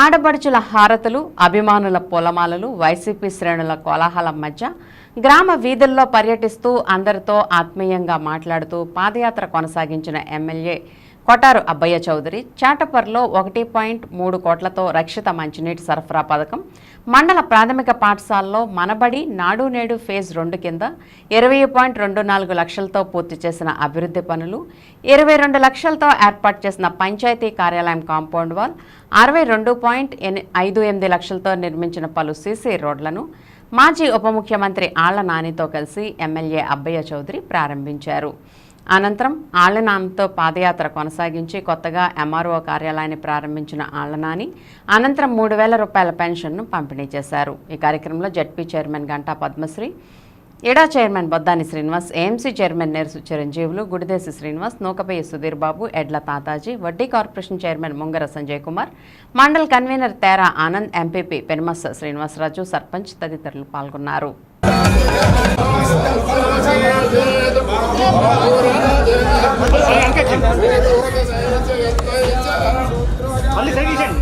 ఆడబడుచుల హారతలు అభిమానుల పొలమాలలు వైసీపీ శ్రేణుల కోలాహలం మధ్య గ్రామ వీధుల్లో పర్యటిస్తూ అందరితో ఆత్మీయంగా మాట్లాడుతూ పాదయాత్ర కొనసాగించిన ఎమ్మెల్యే కొటారు అబ్బయ్య చౌదరి. చాటపర్లో ఒకటి పాయింట్ మూడు కోట్లతో రక్షిత మంచినీటి సరఫరా పథకం. మండల ప్రాథమిక పాఠశాలలో మనబడి నాడు నేడు ఫేజ్ రెండు కింద ఇరవై పాయింట్ రెండు నాలుగు లక్షలతో పూర్తి చేసిన అభివృద్ధి పనులు ఇరవై రెండు లక్షలతో ఏర్పాటు చేసిన పంచాయతీ కార్యాలయం కాంపౌండ్ వాల్ అరవై రెండు పాయింట్ ఎని- ఐదు ఎనిమిది లక్షలతో నిర్మించిన పలు సీసీ రోడ్లను మాజీ ఉప ముఖ్యమంత్రి ఆళ్ళ నానితో కలిసి ఎమ్మెల్యే అబ్బయ్య చౌదరి ప్రారంభించారు. అనంతరం ఆళ్ళనానితో పాదయాత్ర కొనసాగించి కొత్తగా ఎంఆర్ఓ కార్యాలయాన్ని ప్రారంభించిన ఆళ్ళనాని అనంతరం మూడు వేల రూపాయల పెన్షన్ను పంపిణీ చేశారు. ఈ కార్యక్రమంలో జడ్పీ చైర్మన్ గంటా పద్మశ్రీ ఇడా chairman Boddani Srinivas AMC chairman Nersu Chiranjeevulu Gudideshi Srinivas Nookapayya Sudheer Babu Edla Tataji Vaddi corporation chairman Mungara Sanjay Kumar mandal convener Tera Anand MPP Penumassa Srinivasaraju sarpanch తదితరులు పాల్గొన్నారు. మళ్ళీ తగ్గించండి.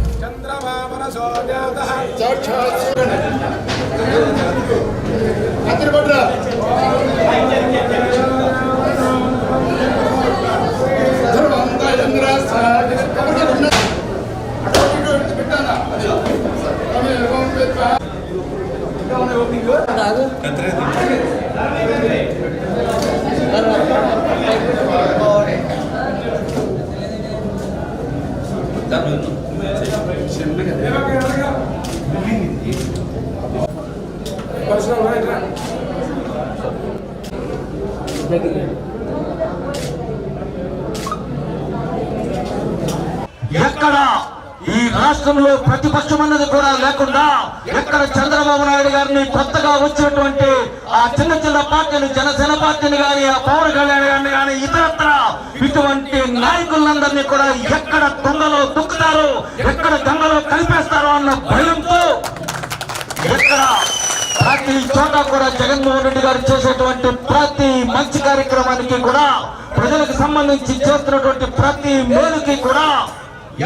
ఎక్కడ ఈ రాష్ట్రంలో ప్రతిపక్షం అన్నది కూడా లేకుండా ఎక్కడ చంద్రబాబు నాయుడు గారిని కొత్తగా వచ్చినటువంటి ఆ చిన్న చిన్న పార్టీలు జనసేన పార్టీని గాని ఆ పవన్ కళ్యాణ్ గారిని కానీ ఇతరత్ర ఇటువంటి నాయకులందరినీ కూడా ఎక్కడ దొంగలో దుఃఖ ఎక్కడ గంగలో కలిపేస్తారో అన్న భయంతో ఎక్కడ ప్రతి కూడా జగన్మోహన్ రెడ్డి గారు చేసేటువంటి ప్రతి మంచి కార్యక్రమానికి కూడా ప్రజలకు సంబంధించి చేస్తున్నటువంటి ప్రతి మేలుకి కూడా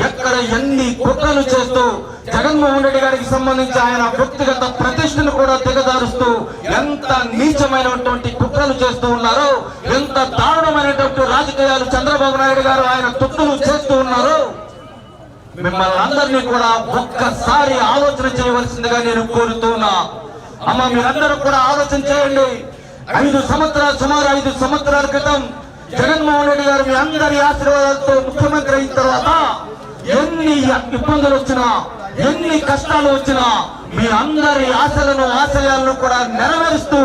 ఎక్కడ ఎన్ని కుట్రలు చేస్తూ జగన్మోహన్ రెడ్డి గారికి సంబంధించి ఆయన వ్యక్తిగత ప్రతిష్టను కూడా దిగదారుస్తూ ఎంత నీచమైనటువంటి కుట్రలు చేస్తూ ఉన్నారో ఎంత దారుణమైనటువంటి రాజకీయాలు చంద్రబాబు నాయుడు గారు ఆయన తుట్టులు చేస్తూ ఉన్నారు మిమ్మల్ని అందరినీ కూడా ఒక్కసారి ఆలోచన చేయవలసిందిగా నేను కోరుతున్నా అమ్మ మీరందరూ కూడా ఆలోచన చేయండి. ఐదు సంవత్సరాలు సుమారు ఐదు సంవత్సరాల క్రితం జగన్మోహన్ రెడ్డి గారు మీ అందరి ఆశీర్వాదాలతో ముఖ్యమంత్రి అయిన తర్వాత ఎన్ని ఇబ్బందులు వచ్చినా ఎన్ని కష్టాలు వచ్చినా మీ అందరి ఆశలను ఆశయాలను కూడా నెరవేరుస్తూ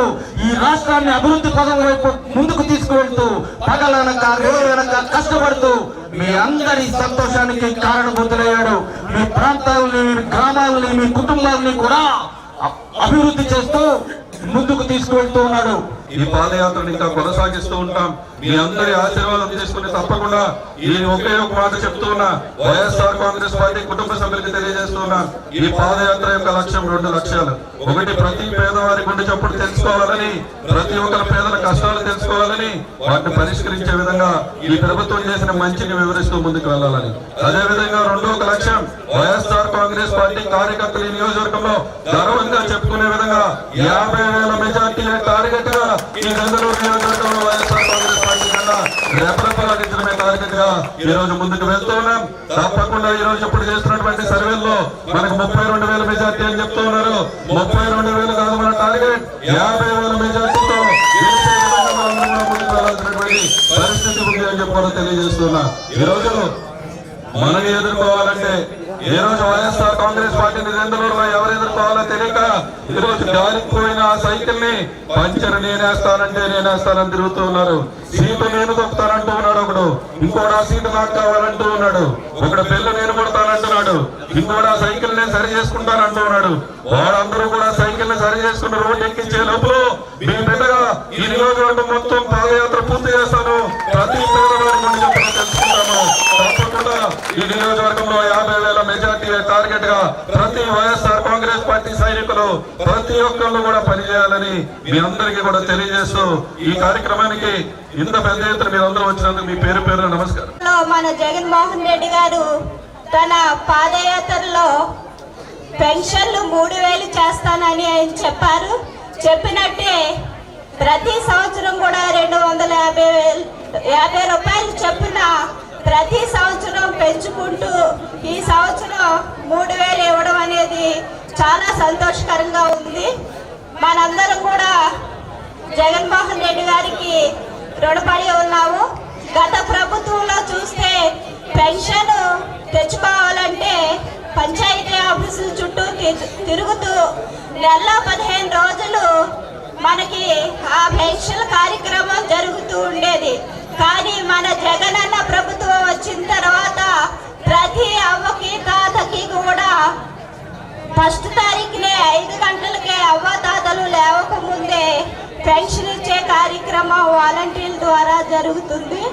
ఈ రాష్ట్రాన్ని అభివృద్ధి పదం వైపు ముందుకు తీసుకువెళ్తూ పగలనక రేవనక కష్టపడుతూ మీ అందరి సంతోషానికి కారణభూతులయ్యాడు. మీ ప్రాంతాలని మీ గ్రామాలని మీ కుటుంబాలని కూడా అభివృద్ధి చేస్తూ ముందుకు తీసుకువెళ్తూ ఉన్నాడు. ఈ పాదయాత్రను ఇంకా కొనసాగిస్తూ ఉంటాం. మీ అందరి ఆశీర్వాదం తీసుకుని తప్పకుండా ఈ ఒకే ఒక మాట చెప్తున్నా వైఎస్ఆర్ కాంగ్రెస్ పార్టీ కుటుంబ సభ్యులకి తెలియజేస్తున్నా ఈ పాదయాత్ర యొక్క లక్ష్యం రెండు లక్ష్యాలు. ఒకటి ప్రతి పేదవారి గుండె చప్పుడు తెలుసుకోవాలని ప్రతి ఒక్కరి పేదల కష్టాలు తెలుసుకోవాలని వాటిని పరిష్కరించే విధంగా ఈ ప్రభుత్వం చేసిన మంచిని వివరిస్తూ ముందుకు వెళ్ళాలని. అదే విధంగా రెండో ఒక లక్ష్యం వైఎస్ఆర్ కాంగ్రెస్ పార్టీ కార్యకర్తలు ఈ నియోజకవర్గంలో గర్వంగా చెప్పుకునే విధంగా యాభై వేల మెజార్టీ టార్గెట్గా ఈ నందలూరు నియోజకవర్గంలో వైఎస్ఆర్ కాంగ్రెస్ పార్టీ కన్నా రెపరెపలాడించడమే టార్గెట్గా ఈ రోజు ముందుకు వెళ్తూ ఉన్నాం. తప్పకుండా ఈ రోజు ఇప్పుడు చేస్తున్నటువంటి సర్వేల్లో మనకు ముప్పై రెండు వేల మెజార్టీ అని చెప్తూ ఉన్నారు. ముప్పై రెండు వేలు కాదు మన టార్గెట్. యాభై వేల మెజార్టీతో పరిస్థితి ఉంది అని చెప్పి తెలియజేస్తున్నా ఈ రోజు మనం ఎదుర్కోవాలంటే ఈ రోజు వైఎస్ఆర్ కాంగ్రెస్ పార్టీ నిరంతరంలో ఎవరు ఎదుర్కోవాలో తెలియక ఈ రోజు జారిపోయిన పోయిన ఆ సైకిల్ని పంచర్ నేనేస్తానంటే నేనేస్తానని తిరుగుతూ ఉన్నారు. సీటు నేను దొక్కుతానంటూ ఉన్నాడు ఒకడు. ఇంకోడు ఆ సీటు నాకు కావాలంటూ ఉన్నాడు. ఒకడు పెళ్ళి నేను కొడతానంటున్నాడు. ఇంకోడు ఆ సైకిల్ నేను సరి చేసుకుంటానంటూ ఉన్నాడు. వాళ్ళందరూ కూడా సైకిల్ని సరి చేసుకుని రోడ్డు ఎక్కించే లోపల మీ పెద్దగా ఈ నియోజకవర్గం మొత్తం పాదయాత్ర పూర్తి చేస్తాను. ప్రతి పేదవారి నుండి తెలుసుకుంటాము తప్పకుండా ఈ నియోజకవర్గంలో యాభై వేల పార్టీ టార్గెట్గా ప్రతి వైఎస్ఆర్ కాంగ్రెస్ పార్టీ సైనికులు ప్రతి ఒక్కళ్ళు కూడా పనిచేయాలని మీ అందరికీ కూడా తెలియజేస్తూ ఈ కార్యక్రమానికి ఇంత పెద్ద ఎత్తున మీరు అందరూ వచ్చినందుకు మీ పేరు పేరు నమస్కారం. మన జగన్మోహన్ రెడ్డి గారు తన పాదయాత్రలో పెన్షన్లు మూడు వేలు చేస్తానని ఆయన చెప్పారు. చెప్పినట్టే ప్రతి సంవత్సరం కూడా రెండు వందల యాభై వేలు యాభై రూపాయలు చెప్పిన ప్రతి పెంచుకుంటూ ఈ సంవత్సరం మూడు వేలు ఇవ్వడం అనేది చాలా సంతోషకరంగా ఉంది. మనందరం కూడా జగన్మోహన్ రెడ్డి గారికి రుణపడి ఉన్నాము. గత ప్రభుత్వంలో చూస్తే పెన్షన్ తెచ్చుకోవాలంటే పంచాయతీ ఆఫీసుల చుట్టూ తిరుగుతూ నెల పదిహేను రోజులు మనకి ఆ పెన్షన్ కార్యక్రమం జరుగుతూ ఉండేది. కానీ మన జగనన్న అన్న ప్రతి అవ్వకి తాతకి కూడా ఫస్ట్ తారీఖునే ఐదు గంటలకే అవ్వ తాతలు లేవకముందే పెన్షన్ ఇచ్చే కార్యక్రమం వాలంటీర్ల ద్వారా జరుగుతుంది.